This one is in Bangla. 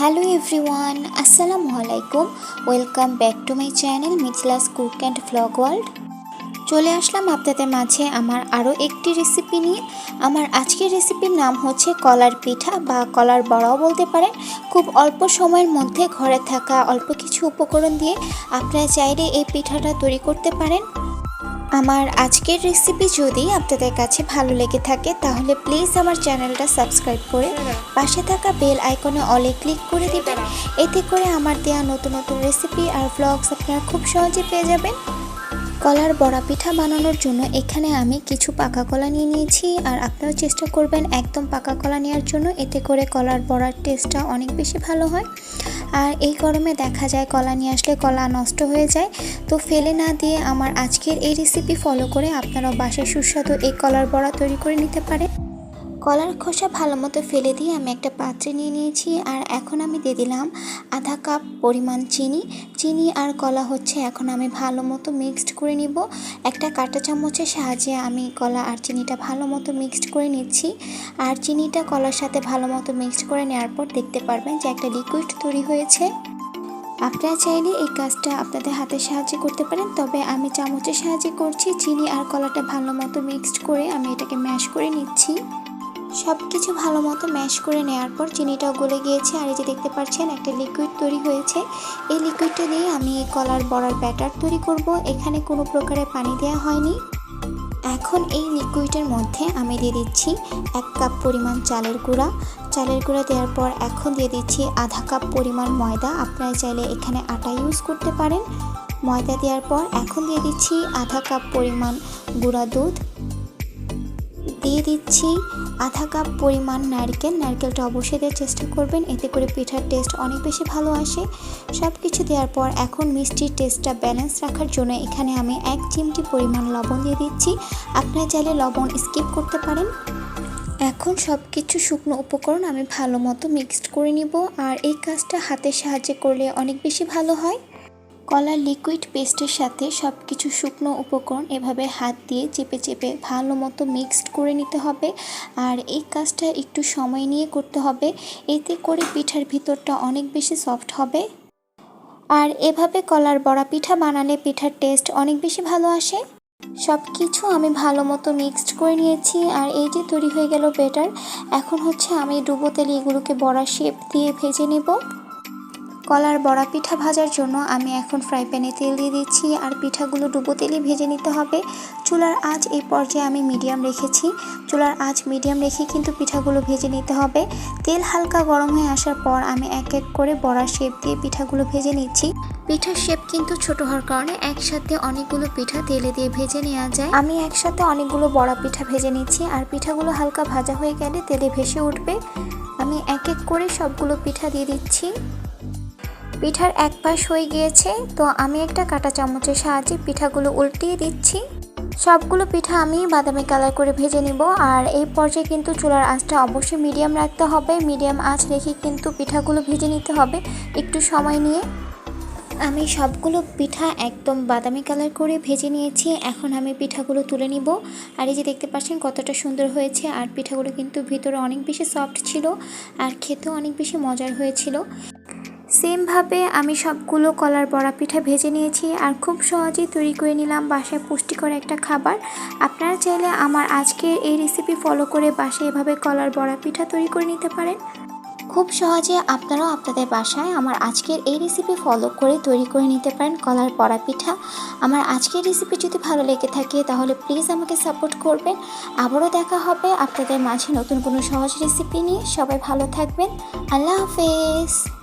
হ্যালো এভরিওয়ান আসসালামু আলাইকুম welcome back to my channel Mithila's cook and vlog world চলে আসলাম আপনাদের মাঝে আমার আরও একটি রেসিপি নিয়ে। আমার আজকের রেসিপির নাম হচ্ছে কলার পিঠা বা কলার বড়াও বলতে পারেন। খুব অল্প সময়ের মধ্যে ঘরে থাকা অল্প কিছু উপকরণ দিয়ে আপনারা চাইলে এই পিঠাটা তৈরি করতে পারেন। আমার আজকের রেসিপি যদি আপনাদের কাছে ভালো লেগে থাকে, তাহলে প্লিজ আমার চ্যানেলটা সাবস্ক্রাইব করে পাশে থাকা বেল আইকনে অলে ক্লিক করে দেবেন। এতে করে আমার দেওয়া নতুন নতুন রেসিপি আর ব্লগস আপনারা খুব সহজে পেয়ে যাবেন। কলার বড়া পিঠা বানানোর জন্য এখানে আমি কিছু পাকা কলা নিয়ে নিয়েছি, আর আপনারা চেষ্টা করবেন একদম পাকা কলা নেওয়ার জন্য। এতে করে কলার বড়ার টেস্টটা অনেক বেশি ভালো হয়। আর এই গরমে দেখা যায় কলা নিয়ে আসলে কলা নষ্ট হয়ে যায়। তো ফেলে না দিয়ে আমার আজকের এই রেসিপি ফলো করে আপনারা বাসায় সুস্বাদু এই কলার বড়া তৈরি করে নিতে পারেন। কলার খোসা ভালো মতো ফেলে দিয়ে আমি একটা পাত্রে নিয়ে নিয়েছি আর এখন আমি দিয়ে দিলাম আধা কাপ পরিমাণ চিনি। চিনি আর কলা হচ্ছে এখন আমি ভালো মতো মিক্সড করে নিব। একটা কাঁটা চামচের সাহায্যে আমি কলা আর চিনিটা ভালো মতো মিক্সড করে নিচ্ছি। আর চিনিটা কলার সাথে ভালো মতো মিক্সড করে নেওয়ার পর দেখতে পারবেন যে একটা লিকুইড তৈরি হয়েছে। আপনারা চাইলে এই কাজটা আপনাদের হাতের সাহায্যে করতে পারেন, তবে আমি চামচের সাহায্যে করছি। চিনি আর কলাটা ভালো মতো মিক্সড করে আমি এটাকে ম্যাশ করে নিচ্ছি। সব কিছু ভালো মতো ম্যাশ করে নেওয়ার পর চিনিটাও গলে গিয়েছে আর এই যে দেখতে পাচ্ছেন একটা লিকুইড তৈরি হয়েছে। এই লিকুইডটা দিয়ে আমি এই কলার বড়ার ব্যাটার তৈরি করব। এখানে কোনো প্রকারের পানি দেওয়া হয়নি। এখন এই লিকুইডের মধ্যে আমি দিয়ে দিচ্ছি এক কাপ পরিমাণ চালের গুঁড়া। চালের গুঁড়া দেওয়ার পর এখন দিয়ে দিচ্ছি আধা কাপ পরিমাণ ময়দা। আপনারা চাইলে এখানে আটা ইউজ করতে পারেন। ময়দা দেওয়ার পর এখন দিয়ে দিচ্ছি আধা কাপ পরিমাণ গুঁড়া দুধ। দিচ্ছি। আধা কাপ পরিমাণ নারকেল। নারকেলটা অবশ্যই দেওয়ার চেষ্টা করবেন। এতে করে পিঠার টেস্ট অনেক বেশি ভালো আসে। সব কিছু দেওয়ার পর এখন মিষ্টির টেস্টটা ব্যালেন্স রাখার জন্য এখানে আমি এক চিমটি পরিমাণ লবণ দিয়ে দিচ্ছি। আপনারা চাইলে লবণ স্কিপ করতে পারেন। এখন সব কিছু শুকনো উপকরণ আমি ভালো মতো মিক্সড করে নিব। আর এই কাজটা হাতের সাহায্যে করলে অনেক বেশি ভালো হয়। কলার লিকুইড পেস্টের সাথে সব কিছু শুকনো উপকরণ এভাবে হাত দিয়ে চেপে চেপে ভালো মতো মিক্সড করে নিতে হবে। আর এই কাজটা একটু সময় নিয়ে করতে হবে। এতে করে পিঠার ভিতরটা অনেক বেশি সফট হবে। আর এভাবে কলার বড়া পিঠা বানালে পিঠার টেস্ট অনেক বেশি ভালো আসে। সব কিছু আমি ভালো মতো মিক্সড করে নিয়েছি আর এই যে তৈরি হয়ে গেল বেটার এখন হচ্ছে আমি ডুবো তেলে এগুলোকে বড়া শেপ দিয়ে ভেজে নেব। কলার বড়া পিঠা ভাজার জন্য আমি এখন ফ্রাই প্যানে তেল দিয়ে দিচ্ছি, আর পিঠাগুলো ডুবো তেলে ভেজে নিতে হবে। চুলার আঁচ এই পর্যায়ে আমি মিডিয়াম রেখেছি। চুলার আঁচ মিডিয়াম রেখে কিন্তু পিঠাগুলো ভেজে নিতে হবে। তেল হালকা গরম হয়ে আসার পর আমি এক এক করে বড়া শেপ দিয়ে পিঠাগুলো ভেজে নিচ্ছি। পিঠার শেপ কিন্তু ছোট হওয়ার কারণে একসাথে অনেকগুলো পিঠা তেলে দিয়ে ভেজে নেওয়া যায়। আমি একসাথে অনেকগুলো বড়া পিঠা ভেজে নিচ্ছি, আর পিঠাগুলো হালকা ভাজা হয়ে গেলে তেলে ভেসে উঠবে। আমি এক এক করে সবগুলো পিঠা দিয়ে দিচ্ছি। পিঠার এক পাশ হয়ে গিয়েছে, তো আমি একটা কাঁটা চামচের সাহায্যে পিঠাগুলো উল্টিয়ে দিচ্ছি। সবগুলো পিঠা আমি বাদামি কালার করে ভেজে নিব, আর এই পর্যায়ে কিন্তু চুলার আঁচটা অবশ্যই মিডিয়াম রাখতে হবে। মিডিয়াম আঁচ রেখে কিন্তু পিঠাগুলো ভেজে নিতে হবে একটু সময় নিয়ে। আমি সবগুলো পিঠা একদম বাদামি কালার করে ভেজে নিয়েছি, এখন আমি পিঠাগুলো তুলে নিব। আর এই যে দেখতে পাচ্ছেন কতটা সুন্দর হয়েছে, আর পিঠাগুলো কিন্তু ভিতরে অনেক বেশি সফট ছিল, আর খেতেও অনেক বেশি মজার হয়েছিল। সেমভাবে আমি সবগুলো কলার বড়া পিঠা ভেজে নিয়েছি আর খুব সহজেই তৈরি করে নিলাম বাসায় পুষ্টিকর একটা খাবার। আপনারা চাইলে আমার আজকের এই রেসিপি ফলো করে বাসায় এভাবে কলার বড়া পিঠা তৈরি করে নিতে পারেন। খুব সহজে আপনারাও আপনাদের বাসায় আমার আজকের এই রেসিপি ফলো করে তৈরি করে নিতে পারেন কলার বড়া পিঠা আমার আজকের রেসিপি যদি ভালো লেগে থাকে তাহলে প্লিজ আমাকে সাপোর্ট করবেন। আবারও দেখা হবে আপনাদের মাঝে নতুন কোনো সহজ রেসিপি নিয়ে। সবাই ভালো থাকবেন। আল্লাহ হাফেজ।